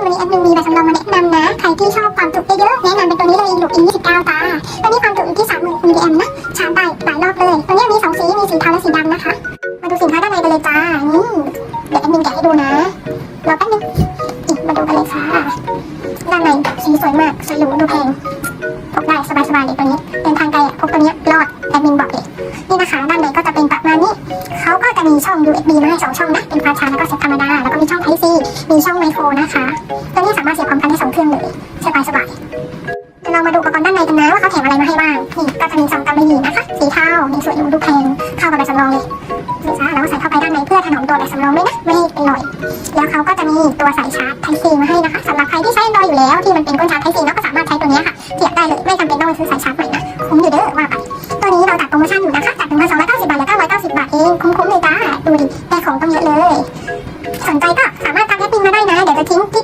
นวันนี้แอดมินมีแบบสำรองมาแนะนำนะ ใครที่ชอบความจุเยอะๆ แนะนำเป็นตัวนี้เลยหลุกอิน29ตาตัวนี้ความจุอยู่ที่ 30,000มิลลิแอมนะ ชาร์จได้หลายรอบเลย ตัวนี้มีสองสี มีสีเทาและสีดำนะคะ มาดูสินค้าด้านในกันเลยจ้า นี่ เดี๋ยวแอดมินแกะให้ดูนะ รอแป๊บนึงอีกมาดูกันเลยค่ะ ด้านในสีสวยมาก สวยหรูดูแพงพกได้สบายๆเลยตัวนี้เดินทางไกลอะพกตัวนี้รอดแอดมินบอกเลยนี่นะคะ ด้านในก็จะเป็นประมาณนี้ เขาก็จะมีช่อง USB มาให้สองช่องนะ เป็นฟาชาร์จแล้วก็เซ็ตธรรมดา แล้วก็มีช่อง Type C มีช่องไมโครนะคะ ตัวนี้สามารถเสียบพร้อมกันได้สองเครื่องเลยสบายสบายเรามาดูอุปกรณ์ด้านในกันนะว่าเขาแถมอะไรมาให้บ้าง นี่ก็จะมีซองกำมะหยี่นะคะ สีเทามีสวยดูดูแพงเข้ากับแบบสำรองเลยดูซะแล้วใส่เข้าไปด้านในเพื่อถนอมตัวแบบสำรองไว้นะ ไม่ให้เป็นรอย แล้วเขาก็จะมีตัวสายชาร์จไทซีมาให้นะคะสำหรับใครที่ใช้ Android อยู่แล้วที่มันเป็นก้นชาร์จไทซีเนาะก็สามารถใช้ตัวนี้ค่ะเสียบได้เลยไม่จำเป็นต้องซื้อสายชาร์จใหม่นะคุ้มอยู่เด้อว่าไปตัวนี้เราจัดโปรโมชั่นอยู่นะคะจัดถึงพัาสิบบาทหลือเก้บาทเองคุ้มๆเลยจ้าดูดิได้ของต้องเยอะเลย สนใจก็สามารถ think